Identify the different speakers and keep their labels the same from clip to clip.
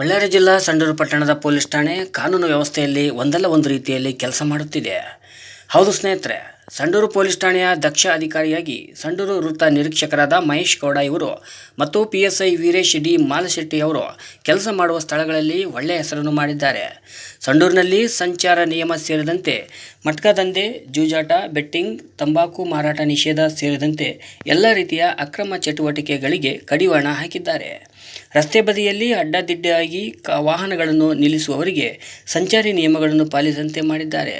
Speaker 1: ಬಳ್ಳಾರಿ ಜಿಲ್ಲಾ ಸಂಡೂರು ಪಟ್ಟಣದ ಪೊಲೀಸ್ ಠಾಣೆ ಕಾನೂನು ವ್ಯವಸ್ಥೆಯಲ್ಲಿ ಒಂದಲ್ಲ ಒಂದು ರೀತಿಯಲ್ಲಿ ಕೆಲಸ ಮಾಡುತ್ತಿದೆ. ಹೌದು ಸ್ನೇಹಿತರೆ, ಸಂಡೂರು ಪೊಲೀಸ್ ಠಾಣೆಯ ದಕ್ಷ ಅಧಿಕಾರಿಯಾಗಿ ಸಂಡೂರು ವೃತ್ತ ನಿರೀಕ್ಷಕರಾದ ಮಹೇಶ್ ಗೌಡ ಇವರು ಮತ್ತು P S I Veeresh D Malashetti ಅವರು ಕೆಲಸ ಮಾಡುವ ಸ್ಥಳಗಳಲ್ಲಿ ಒಳ್ಳೆಯ ಹೆಸರನ್ನು ಮಾಡಿದ್ದಾರೆ. ಸಂಡೂರಿನಲ್ಲಿ ಸಂಚಾರ ನಿಯಮ ಸೇರಿದಂತೆ ಮಟ್ಕ ದಂಧೆ, ಜೂಜಾಟ, ಬೆಟ್ಟಿಂಗ್, ತಂಬಾಕು ಮಾರಾಟ ನಿಷೇಧ ಸೇರಿದಂತೆ ಎಲ್ಲ ರೀತಿಯ ಅಕ್ರಮ ಚಟುವಟಿಕೆಗಳಿಗೆ ಕಡಿವಾಣ ಹಾಕಿದ್ದಾರೆ. ರಸ್ತೆ ಬದಿಯಲ್ಲಿ ಅಡ್ಡದಿಡ್ಡಾಗಿ ವಾಹನಗಳನ್ನು ನಿಲ್ಲಿಸುವವರಿಗೆ ಸಂಚಾರಿ ನಿಯಮಗಳನ್ನು ಪಾಲಿಸಂತೆ ಮಾಡಿದ್ದಾರೆ.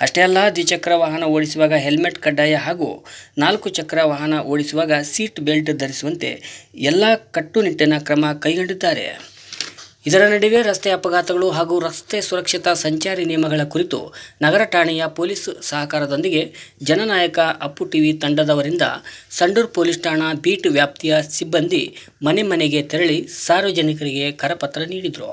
Speaker 1: ಅಷ್ಟೇ ಅಲ್ಲ, ದ್ವಿಚಕ್ರ ವಾಹನ ಓಡಿಸುವಾಗ ಹೆಲ್ಮೆಟ್, ಕಡ್ಡಾಯ ಹಾಗೂ ನಾಲ್ಕು ಚಕ್ರ ವಾಹನ ಓಡಿಸುವಾಗ ಸೀಟ್ ಬೆಲ್ಟ್ ಧರಿಸುವಂತೆ ಎಲ್ಲ ಕಟ್ಟುನಿಟ್ಟಿನ ಕ್ರಮ ಕೈಗೊಂಡಿದ್ದಾರೆ. ಇದರ ನಡುವೆ ರಸ್ತೆ ಅಪಘಾತಗಳು ಹಾಗೂ ರಸ್ತೆ ಸುರಕ್ಷತಾ ಸಂಚಾರಿ ನಿಯಮಗಳ ಕುರಿತು ನಗರ ಠಾಣೆಯ ಪೊಲೀಸ್ ಸಹಕಾರದೊಂದಿಗೆ ಜನನಾಯಕ ಅಪ್ಪು ಟಿವಿ ತಂಡದವರಿಂದ ಸಂಡೂರು ಪೊಲೀಸ್ ಠಾಣಾ ಬೀಟ್ ವ್ಯಾಪ್ತಿಯ ಸಿಬ್ಬಂದಿ ಮನೆ ಮನೆಗೆ ತೆರಳಿ ಸಾರ್ವಜನಿಕರಿಗೆ ಕರಪತ್ರ ನೀಡಿದರು.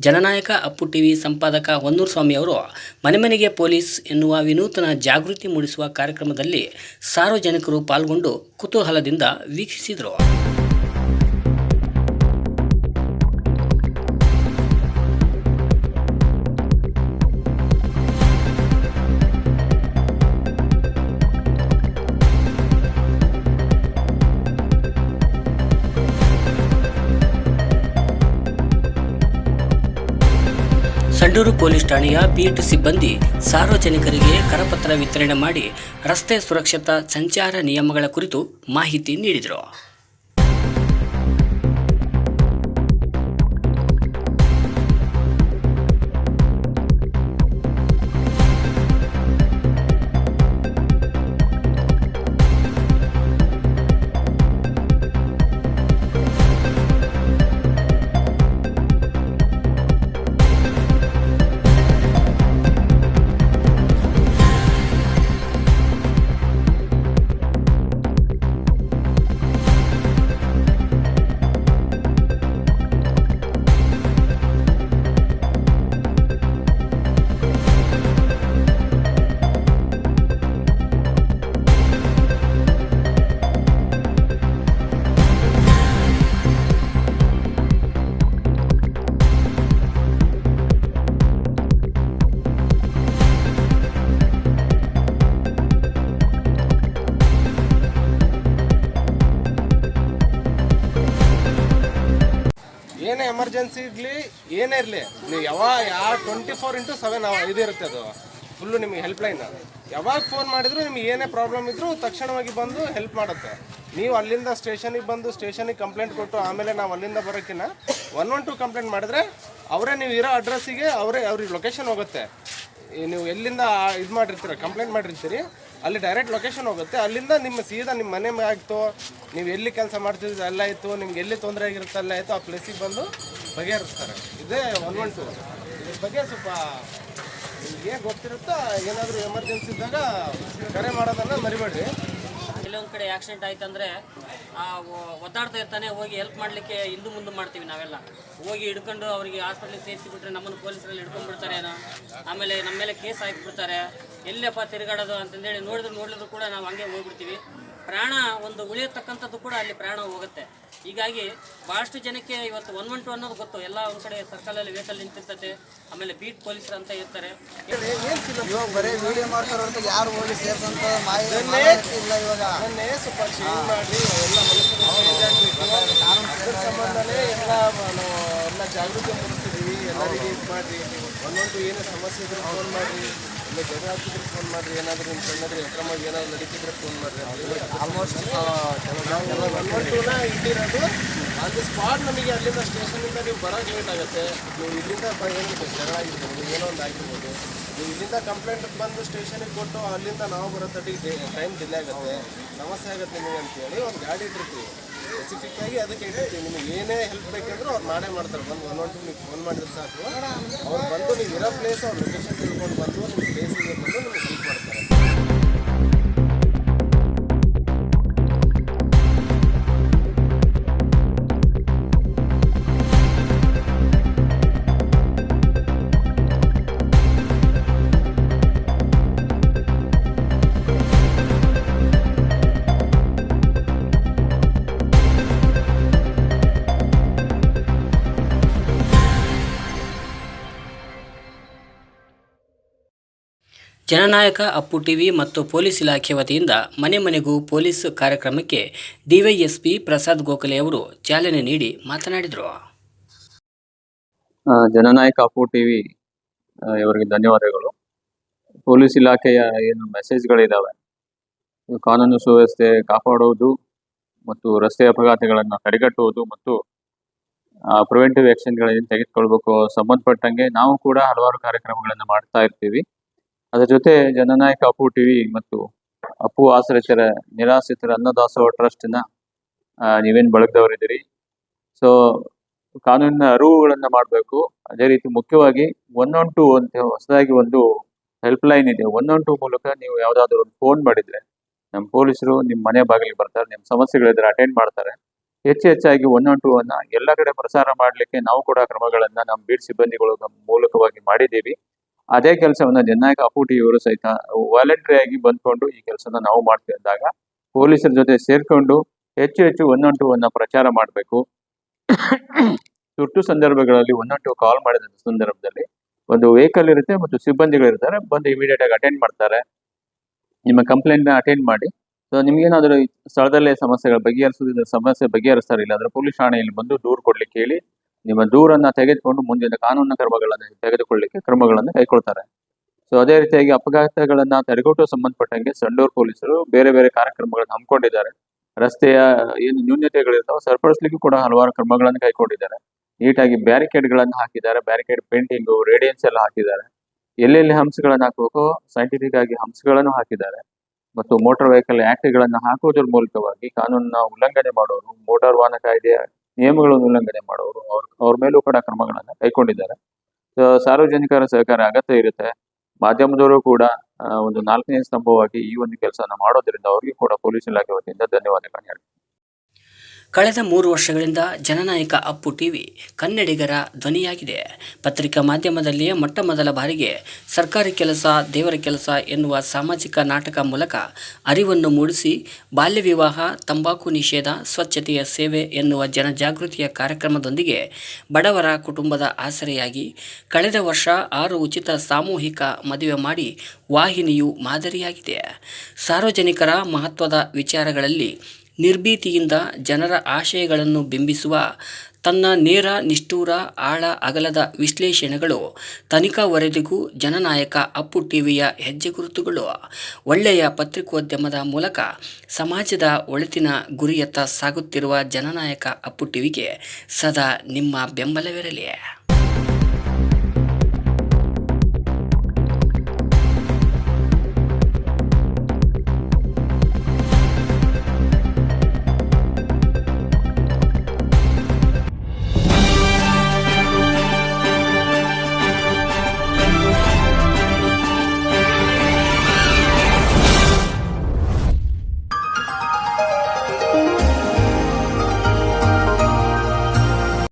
Speaker 1: ಜನನಾಯಕ ಅಪ್ಪು ಟಿವಿ ಸಂಪಾದಕ ಹೊನ್ನೂರು ಸ್ವಾಮಿ ಅವರು ಮನೆ ಮನೆಗೆ ಪೊಲೀಸ್ ಎನ್ನುವ ವಿನೂತನ ಜಾಗೃತಿ ಮೂಡಿಸುವ ಕಾರ್ಯಕ್ರಮದಲ್ಲಿ ಸಾರ್ವಜನಿಕರು ಪಾಲ್ಗೊಂಡು ಕುತೂಹಲದಿಂದ ವೀಕ್ಷಿಸಿದರು. ಸಂಡೂರು ಪೊಲೀಸ್ ಠಾಣೆಯ ಬೀಟ್ ಸಿಬ್ಬಂದಿ ಸಾರ್ವಜನಿಕರಿಗೆ ಕರಪತ್ರ ವಿತರಣೆ ಮಾಡಿ ರಸ್ತೆ ಸುರಕ್ಷತಾ ಸಂಚಾರ ನಿಯಮಗಳ ಕುರಿತು ಮಾಹಿತಿ ನೀಡಿದರು.
Speaker 2: ಎಮರ್ಜೆನ್ಸಿ ಇರಲಿ, ಏನೇ ಇರಲಿ, ನೀವು ಯಾವಾಗ ಯಾವ ಟ್ವೆಂಟಿ ಫೋರ್ ಇಂಟು ಸೆವೆನ್ ಇದಿರುತ್ತೆ ಅದು. ಫುಲ್ಲು ನಿಮಗೆ ಹೆಲ್ಪ್ ಲೈನ್ ಯಾವಾಗ ಫೋನ್ ಮಾಡಿದ್ರು ನಿಮ್ಗೆ ಏನೇ ಪ್ರಾಬ್ಲಮ್ ಇದ್ದರೂ ತಕ್ಷಣವಾಗಿ ಬಂದು ಹೆಲ್ಪ್ ಮಾಡುತ್ತೆ. ನೀವು ಅಲ್ಲಿಂದ ಸ್ಟೇಷನಿಗೆ ಬಂದು ಸ್ಟೇಷನಿಗೆ ಕಂಪ್ಲೇಂಟ್ ಕೊಟ್ಟು ಆಮೇಲೆ ನಾವು ಅಲ್ಲಿಂದ ಬರೋಕ್ಕಿಂತ ಒನ್ ಒನ್ ಟು ಕಂಪ್ಲೇಂಟ್ ಮಾಡಿದ್ರೆ ಅವರೇ ನೀವು ಇರೋ ಅಡ್ರೆಸ್ಸಿಗೆ ಅವರೇ ಅವ್ರಿಗೆ ಲೊಕೇಶನ್ ಹೋಗುತ್ತೆ. ನೀವು ಎಲ್ಲಿಂದ ಇದು ಮಾಡಿರ್ತೀರ ಕಂಪ್ಲೇಂಟ್ ಮಾಡಿರ್ತೀರಿ. ಅಲ್ಲಿ ಡೈರೆಕ್ಟ್ ಲೊಕೇಶನ್ ಹೋಗುತ್ತೆ. ಅಲ್ಲಿಂದ ನಿಮ್ಮ ಸೀದಾ ನಿಮ್ಮ ಮನೆ ಆಯಿತು ನೀವು ಎಲ್ಲಿ ಕೆಲಸ ಮಾಡ್ತಿದ್ರೆ ಅಲ್ಲ ಆಯಿತು, ನಿಮ್ಗೆ ಎಲ್ಲಿ ತೊಂದರೆ ಆಗಿರುತ್ತೆ, ಅಲ್ಲ ಆಯಿತು, ಆ ಪ್ಲೇಸಿಗೆ ಬಂದು ಬಗೆಹರಿಸ್ತಾರೆ. ಇದೇ ಒನ್ ಒನ್ ಟು ಇದ್ರ ಬಗ್ಗೆ ಸ್ವಲ್ಪ ನಿಮ್ಗೆ ಏನು ಗೊತ್ತಿರುತ್ತೋ, ಏನಾದರೂ ಎಮರ್ಜೆನ್ಸಿ ಇದ್ದಾಗ ಕರೆ ಮಾಡೋದನ್ನು ಮರಿಬೇಡ್ರಿ.
Speaker 1: ಕೆಲವೊಂದು ಕಡೆ ಆಕ್ಸಿಡೆಂಟ್ ಆಯ್ತಂದ್ರೆ, ಆ, ಒ- ಒದ್ದಾಡ್ತಾ ಇರ್ತಾನೆ, ಹೋಗಿ ಹೆಲ್ಪ್ ಮಾಡಲಿಕ್ಕೆ ಹಿಂದೂ ಮುಂದೆ ಮಾಡ್ತೀವಿ ನಾವೆಲ್ಲ. ಹೋಗಿ ಹಿಡ್ಕೊಂಡು ಅವರಿಗೆ ಹಾಸ್ಪಿಟ್ಲಿಗೆ ಸೇರಿಸಿ ಬಿಟ್ರೆ ನಮ್ಮನ್ನು ಪೊಲೀಸರಲ್ಲಿ ಹಿಡ್ಕೊಂಡು ಬಿಡ್ತಾರೆ ಏನೋ. ಆಮೇಲೆ ನಮ್ಮ ಮೇಲೆ ಕೇಸ್ ಹಾಕಿಬಿಡ್ತಾರೆ. ಎಲ್ಲಪ್ಪ ತಿರುಗಾಡೋದು ಅಂತಂದೇಳಿ ನೋಡಿದ್ರು ನೋಡಿದ್ರು ಕೂಡ ನಾವು ಹಂಗೆ ಹೋಗ್ಬಿಡ್ತೀವಿ. ಪ್ರಾಣ ಒಂದು ಉಳಿಯತಕ್ಕಂಥದ್ದು ಕೂಡ ಅಲ್ಲಿ ಪ್ರಾಣ ಹೋಗುತ್ತೆ. ಹೀಗಾಗಿ ಭಾಳಷ್ಟು ಜನಕ್ಕೆ ಇವತ್ತು ಒನ್ ಒನ್ ಟು ಅನ್ನೋದು ಗೊತ್ತು. ಎಲ್ಲ ಒಂದು ಕಡೆ ಸರ್ಕಲಲ್ಲಿ ವೆಹಿಕಲ್ ನಿಂತಿರ್ತೈತೆ. ಆಮೇಲೆ ಬೀಟ್ ಪೊಲೀಸರು ಅಂತ ಇರ್ತಾರೆ.
Speaker 3: ಇವಾಗ ಬರೀ ವಿಡಿಯೋ ಮಾಡ್ತಾರ ಅಂತ ಯಾರು ಹೋಗಿ ಸೇರ್ಸಂತ ಮಾಹಿತಿ ಇಲ್ಲ ಇವಾಗ.
Speaker 2: ಅದನ್ನೇ ಸ್ವಲ್ಪ ಚೇಂಜ್ ಮಾಡಿ ಎಲ್ಲ ಮನುಷ್ಯರು ಸಂಬಂಧನೇ ಎಲ್ಲ ನಾವು ಎಲ್ಲ ಜಾಗೃತಿ ಮೂಡಿಸ್ತಿದ್ದೀವಿ ಎಲ್ಲರಿಗೆ ಇದು ಮಾಡಿರಿ. ಒಂದೊಂದು ಏನೇ ಸಮಸ್ಯೆ ಇದ್ರೆ ಫೋನ್ ಮಾಡಿರಿ. ಇಲ್ಲ ಜಗಳ ಹಾಕಿದ್ರೆ ಫೋನ್ ಮಾಡಿರಿ ಏನಾದರೂ ನಿಮ್ಮ ಸಣ್ಣದ್ರೆ ಅಕ್ರಮವಾಗಿ ಏನಾದ್ರು ನಡೀತಿದ್ರೆ ಫೋನ್ ಮಾಡಿರಿ ಆಲ್ಮೋಸ್ಟ್ ಒಂದೊಂದುನ ಇಟ್ಟಿರೋದು ಆನ್ ದಿ ಸ್ಪಾಟ್ ನಮಗೆ ಅಲ್ಲಿಂದ ಸ್ಟೇಷನಿಂದ ನೀವು ಬರೋಕ್ಕೆ ಲೇಟ್ ಆಗುತ್ತೆ. ನೀವು ಇಲ್ಲಿಂದ ಏನಿದೆ ಜಗಳ ಆಗಿರ್ಬೋದು ಏನೋ ಒಂದು ಆಗಿರ್ಬೋದು ನೀವು ಇಲ್ಲಿಂದ ಕಂಪ್ಲೇಂಟ್ ಬಂದು ಸ್ಟೇಷನಿಗೆ ಕೊಟ್ಟು ಅಲ್ಲಿಂದ ನಾವು ಬರೋ ತಟ್ಟಿಗೆ ಟೈಮ್ ಡಿಲೇ ಆಗುತ್ತೆ. ಸಮಸ್ಯೆ ಆಗುತ್ತೆ ನಿಮಗೆ ಅಂತೇಳಿ ಒಂದು ಗಾಡಿ ಇಟ್ಟಿರ್ತೀವಿ. ಸ್ಪೆಸಿಫಿಕ್ ಆಗಿ ಅದಕ್ಕೆ ಇಟ್ಟಿರ್ತೀವಿ ನಿಮಗೆ ಏನೇ ಹೆಲ್ಪ್ ಬೇಕಂದ್ರೂ ಅವ್ರು ಮಾಡೇ ಮಾಡ್ತಾರೆ. ಬಂದು ಒನ್ ಒನ್ ಟು ನೀವು ಫೋನ್ ಮಾಡಿದ್ರೆ ಸಾಕು. ಅವ್ರು ಬಂದು ನೀವು ಇರೋ ಪ್ಲೇಸ್ ಅವ್ರ ಲೊಕೇಶನ್ ತಿಳ್ಕೊಂಡು ಬಂದು ನಿಮ್ಮ ಪ್ಲೇಸಿಗೆ ಬಂದು ನಿಮ್ಗೆ
Speaker 1: ಜನನಾಯಕ ಅಪ್ಪು ಟಿವಿ ಮತ್ತು ಪೊಲೀಸ್ ಇಲಾಖೆ ವತಿಯಿಂದ ಮನೆ ಮನೆಗೂ ಪೊಲೀಸ್ ಕಾರ್ಯಕ್ರಮಕ್ಕೆ ಡಿವೈಎಸ್ಪಿ ಪ್ರಸಾದ್ ಗೋಖಲೆ ಅವರು ಚಾಲನೆ ನೀಡಿ ಮಾತನಾಡಿದರು.
Speaker 4: ಜನನಾಯಕ ಅಪ್ಪು ಟಿವಿ ಇವರಿಗೆ ಧನ್ಯವಾದಗಳು. ಪೊಲೀಸ್ ಇಲಾಖೆಯ ಏನು ಮೆಸೇಜ್ಗಳಿದ್ದಾವೆ ಕಾನೂನು ಸುವ್ಯವಸ್ಥೆ ಕಾಪಾಡುವುದು ಮತ್ತು ರಸ್ತೆ ಅಪಘಾತಗಳನ್ನು ತಡೆಗಟ್ಟುವುದು ಮತ್ತು ಪ್ರಿವೆಂಟಿವ್ ಆ್ಯಕ್ಷನ್ಗಳನ್ನು ತೆಗೆದುಕೊಳ್ಬೇಕು ಸಂಬಂಧಪಟ್ಟಂಗೆ ನಾವು ಕೂಡ ಹಲವಾರು ಕಾರ್ಯಕ್ರಮಗಳನ್ನು ಮಾಡ್ತಾ ಇರ್ತೀವಿ. ಅದರ ಜೊತೆ ಜನನಾಯಕ ಅಪ್ಪು ಟಿವಿ ಮತ್ತು ಅಪ್ಪು ಆಶ್ರಿತರ ನಿರಾಶ್ರಿತರ ಅನ್ನದಾಸೋಹ ಟ್ರಸ್ಟ್ನ ನೀವೇನು ಬಳಗದವರಿದ್ದೀರಿ? ಸೊ ಕಾನೂನಿನ ಅರಿವುಗಳನ್ನ ಮಾಡಬೇಕು. ಅದೇ ರೀತಿ ಮುಖ್ಯವಾಗಿ ಒನ್ ಒನ್ ಟು ಅಂತ ಹೊಸದಾಗಿ ಒಂದು ಹೆಲ್ಪ್ ಲೈನ್ ಇದೆ. ಒನ್ ಒನ್ ಟು ಮೂಲಕ ನೀವು ಯಾವುದಾದ್ರೂ ಒಂದು ಫೋನ್ ಮಾಡಿದ್ರೆ ನಮ್ಮ ಪೊಲೀಸರು ನಿಮ್ಮ ಮನೆ ಬಾಗಿಲಿಗೆ ಬರ್ತಾರೆ ನಿಮ್ಮ ಸಮಸ್ಯೆಗಳಿದ್ರೆ ಅಟೆಂಡ್ ಮಾಡ್ತಾರೆ. ಹೆಚ್ಚು ಹೆಚ್ಚಾಗಿ ಒನ್ ಒನ್ ಟು ಅನ್ನ ಎಲ್ಲ ಕಡೆ ಪ್ರಸಾರ ಮಾಡಲಿಕ್ಕೆ ನಾವು ಕೂಡ ಕ್ರಮಗಳನ್ನ ನಮ್ಮ ಬೀಡ್ ಸಿಬ್ಬಂದಿಗಳು ಮೂಲಕವಾಗಿ ಮಾಡಿದ್ದೀವಿ. ಅದೇ ಕೆಲಸವನ್ನ ಜನನಾಯಕ ಅಪೂಟಿ ಇವರು ಸಹಿತ ವಾಲಂಟ್ರಿ ಆಗಿ ಬಂದ್ಕೊಂಡು ಈ ಕೆಲಸನ ನಾವು ಮಾಡ್ತೇವೆ ಅಂದಾಗ ಪೊಲೀಸರ ಜೊತೆ ಸೇರ್ಕೊಂಡು ಹೆಚ್ಚು ಹೆಚ್ಚು ಒನ್ ಒನ್ ಪ್ರಚಾರ ಮಾಡಬೇಕು. ತುರ್ತು ಸಂದರ್ಭಗಳಲ್ಲಿ ಒನ್ ಟು ಕಾಲ್ ಮಾಡಿದ ಸಂದರ್ಭದಲ್ಲಿ ಒಂದು ವೆಹಿಕಲ್ ಇರುತ್ತೆ ಮತ್ತು ಸಿಬ್ಬಂದಿಗಳು ಇರ್ತಾರೆ, ಬಂದು ಇಮಿಡಿಯೇಟ್ ಆಗಿ ಅಟೆಂಡ್ ಮಾಡ್ತಾರೆ. ನಿಮ್ಮ ಕಂಪ್ಲೇಂಟ್ನ ಅಟೆಂಡ್ ಮಾಡಿ. ಸೊ ನಿಮ್ಗೇನಾದರೂ ಸ್ಥಳದಲ್ಲೇ ಸಮಸ್ಯೆಗಳು ಬಗೆಹರಿಸೋದ್ರ ಸಮಸ್ಯೆ ಬಗೆಹರಿಸ್ತಾರೆ ಇಲ್ಲ ಅಂದ್ರೆ ಪೊಲೀಸ್ ಠಾಣೆಯಲ್ಲಿ ಬಂದು ದೂರು ಕೊಡ್ಲಿಕ್ಕೆ ಹೇಳಿ ನಿಮ್ಮ ದೂರನ್ನ ತೆಗೆದುಕೊಂಡು ಮುಂದಿನ ಕಾನೂನು ಕ್ರಮಗಳನ್ನು ತೆಗೆದುಕೊಳ್ಳಿಕ್ಕೆ ಕ್ರಮಗಳನ್ನು ಕೈಗೊಳ್ತಾರೆ. ಸೊ ಅದೇ ರೀತಿಯಾಗಿ ಅಪಘಾತಗಳನ್ನ ತಡೆಗಟ್ಟುವ ಸಂಬಂಧಪಟ್ಟಂಗೆ ಸಂಡೂರು ಪೊಲೀಸರು ಬೇರೆ ಬೇರೆ ಕಾರ್ಯಕ್ರಮಗಳನ್ನು ಹಮ್ಮಿಕೊಂಡಿದ್ದಾರೆ. ರಸ್ತೆಯ ಏನು ನ್ಯೂನ್ಯತೆಗಳಿರ್ತಾವೆ ಸರಿಪಡಿಸ್ಲಿಕ್ಕೂ ಕೂಡ ಹಲವಾರು ಕ್ರಮಗಳನ್ನು ಕೈಗೊಂಡಿದ್ದಾರೆ. ನೀಟಾಗಿ ಬ್ಯಾರಿಕೇಡ್ಗಳನ್ನು ಹಾಕಿದ್ದಾರೆ. ಬ್ಯಾರಿಕೇಡ್ ಪೇಂಟಿಂಗು, ರೇಡಿಯನ್ಸ್ ಎಲ್ಲ ಹಾಕಿದ್ದಾರೆ. ಎಲ್ಲೆಲ್ಲಿ ಹಂಸಗಳನ್ನು ಹಾಕಬೇಕು ಸೈಂಟಿಫಿಕ್ ಆಗಿ ಹಂಸಗಳನ್ನು ಹಾಕಿದ್ದಾರೆ. ಮತ್ತು ಮೋಟಾರ್ ವೆಹಿಕಲ್ ಆಕ್ಟ್ಗಳನ್ನು ಹಾಕುವುದರ ಮೂಲಕವಾಗಿ ಕಾನೂನನ್ನ ಉಲ್ಲಂಘನೆ ಮಾಡೋರು ಮೋಟಾರ್ ವಾಹನ ಕಾಯ್ದೆಯ ನಿಯಮಗಳನ್ನು ಉಲ್ಲಂಘನೆ ಮಾಡೋರು, ಅವ್ರ ಅವ್ರ ಮೇಲೂ ಕೂಡ ಕ್ರಮಗಳನ್ನು ಕೈಗೊಂಡಿದ್ದಾರೆ. ಸಾರ್ವಜನಿಕರ ಸಹಕಾರ ಅಗತ್ಯ ಇರುತ್ತೆ. ಮಾಧ್ಯಮದವರು ಕೂಡ ಒಂದು ನಾಲ್ಕನೇ ಸ್ತಂಭವಾಗಿ ಈ ಒಂದು ಕೆಲಸನ ಮಾಡೋದ್ರಿಂದ ಅವರಿಗೆ ಕೂಡ ಪೊಲೀಸ್ ಇಲಾಖೆ ವತಿಯಿಂದ ಧನ್ಯವಾದಗಳನ್ನು ಹೇಳ್ತೀನಿ.
Speaker 1: ಕಳೆದ ಮೂರು ವರ್ಷಗಳಿಂದ ಜನನಾಯಕ ಅಪ್ಪು ಟಿವಿ ಕನ್ನಡಿಗರ ಧ್ವನಿಯಾಗಿದೆ. ಪತ್ರಿಕಾ ಮಾಧ್ಯಮದಲ್ಲಿಯೇ ಮೊಟ್ಟ ಮೊದಲ ಬಾರಿಗೆ ಸರ್ಕಾರಿ ಕೆಲಸ, ದೇವರ ಕೆಲಸ ಎನ್ನುವ ಸಾಮಾಜಿಕ ನಾಟಕ ಮೂಲಕ ಅರಿವನ್ನು ಮೂಡಿಸಿ ಬಾಲ್ಯ ವಿವಾಹ, ತಂಬಾಕು ನಿಷೇಧ, ಸ್ವಚ್ಛತೆಯ ಸೇವೆ ಎನ್ನುವ ಜನಜಾಗೃತಿಯ ಕಾರ್ಯಕ್ರಮದೊಂದಿಗೆ ಬಡವರ ಕುಟುಂಬದ ಆಸರೆಯಾಗಿ ಕಳೆದ ವರ್ಷ ಆರು ಉಚಿತ ಸಾಮೂಹಿಕ ಮದುವೆ ಮಾಡಿ ವಾಹಿನಿಯು ಮಾದರಿಯಾಗಿದೆ. ಸಾರ್ವಜನಿಕರ ಮಹತ್ವದ ವಿಚಾರಗಳಲ್ಲಿ ನಿರ್ಭೀತಿಯಿಂದ ಜನರ ಆಶಯಗಳನ್ನು ಬಿಂಬಿಸುವ, ತನ್ನ ನೇರ, ನಿಷ್ಠೂರ, ಆಳ, ಅಗಲದ ವಿಶ್ಲೇಷಣೆಗಳು ತನಿಖಾ ವರದಿಗೂ ಜನನಾಯಕ ಅಪ್ಪು ಟಿವಿಯ ಹೆಜ್ಜೆ ಗುರುತುಗಳು. ಒಳ್ಳೆಯ ಪತ್ರಿಕೋದ್ಯಮದ ಮೂಲಕ ಸಮಾಜದ ಒಳಿತಿನ ಗುರಿಯತ್ತ ಸಾಗುತ್ತಿರುವ ಜನನಾಯಕ ಅಪ್ಪು ಟಿವಿಗೆ ಸದಾ ನಿಮ್ಮ ಬೆಂಬಲವಿರಲಿ.